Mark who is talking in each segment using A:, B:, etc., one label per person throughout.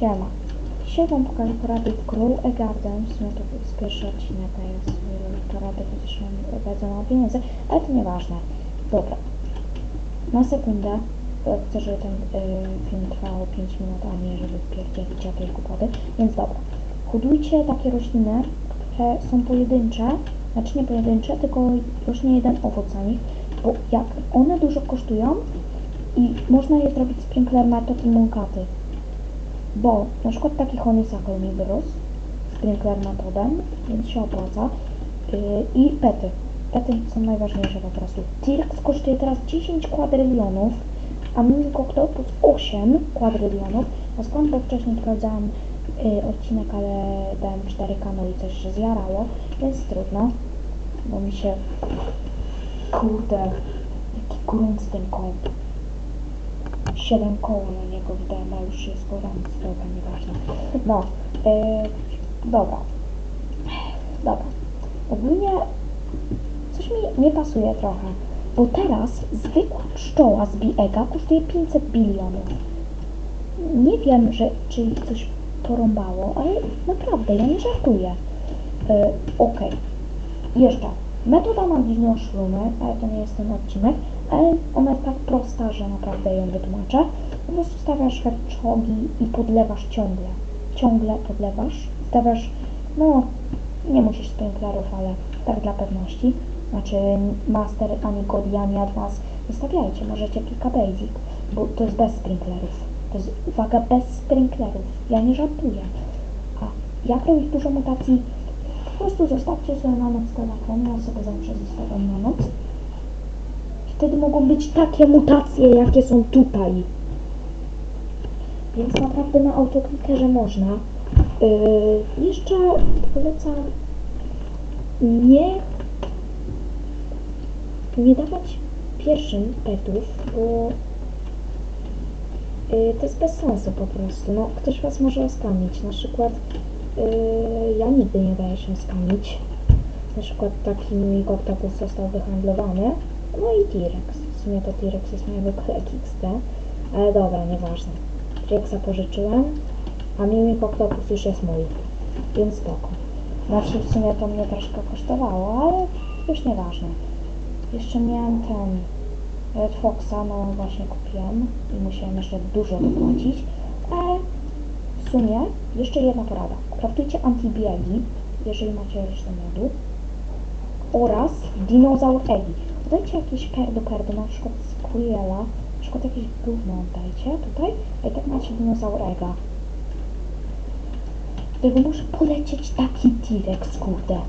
A: Siema. Dzisiaj wam pokażę porady w Grow a Garden. W sumie to jest pierwszy odcinek, a jest y, porady, chociaż mam bardzo mało pieniędzy, ale to nieważne. Dobra. Na sekundę, chcę, żeby ten y, film trwał 5 minut, a nie żeby wpierdzielić jakieś głupoty. Więc dobra. Hodujcie takie rośliny, które są pojedyncze, znaczy nie pojedyncze, tylko rośnie jeden owoc na nich, bo jak one dużo kosztują i można je zrobić sprinkler method i monkaty. Bo na przykład taki honeysuckle mi wyrósł sprinkler metodem, więc się opłaca. Yy, I pety. Pety są najważniejsze po prostu. T-Rex kosztuje teraz 10 kwadrylionów, a Mini Octopus 8 kwadrylionów. A skąd, bo wcześniej sprawdzałam yy, odcinek, ale dałem 4 kano i coś się zjarało, więc trudno, bo mi się... Kurde, jaki grunt ten kąt. 7 koło na niego wydałem, a już jest gorący, dobra, nieważne. No, yy, dobra. Dobra. Ogólnie coś mi nie pasuje trochę, bo teraz zwykła pszczoła z biega kosztuje 500 bilionów. Nie wiem, że, czy coś porąbało, ale naprawdę, ja nie żartuję. Yy, Okej. Jeszcze. Metoda na dinoszlumy, ale to nie jest ten odcinek, ale ona jest tak prosta, że naprawdę ją wytłumaczę. Po prostu stawiasz hedgehogi i podlewasz ciągle. Ciągle podlewasz. Stawiasz, no, nie musisz sprinklerów, ale tak dla pewności. Znaczy Master, ani Cody, ani Advance nie stawiajcie, możecie kilka basic, bo to jest bez sprinklerów. To jest, uwaga, bez sprinklerów. Ja nie żartuję. A jak robić dużo mutacji? Po prostu zostawcie sobie na noc telefon, ja sobie zawsze zostawiam na noc. Wtedy mogą być takie mutacje, jakie są tutaj. Więc naprawdę na autoklikerze można. Yy, jeszcze polecam nie, nie dawać pierwszym petów, bo yy, to jest bez sensu po prostu. No, ktoś was może oskamić. Na przykład ja nigdy nie daję się skamić. Na przykład taki mój octopus został wyhandlowany. No i T-Rex. W sumie to T-Rex jest mojego kolegi XD. Ale dobra, nieważne. T-Rexa pożyczyłem, a Mimik Octopus już jest mój. Więc spoko. Znaczy w sumie to mnie troszkę kosztowało, ale już nieważne. Jeszcze miałem ten Red Foxa, no właśnie kupiłem i musiałem jeszcze dużo dopłacić. Ale sumie jeszcze jedna porada. Kraftujcie antibiegi, jeżeli macie resztę miodu. Oraz dinozaur eggi. Dajcie jakieś perdo perdo, na przykład Cruella, na przykład jakieś gówno dajcie tutaj, a i tak macie dinozaur egga. Tego może polecieć taki T-Rex, kurde.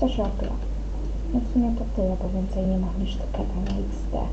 A: To się odgra. No w sumie to tyle, bo więcej nie mam niż tylko na XD.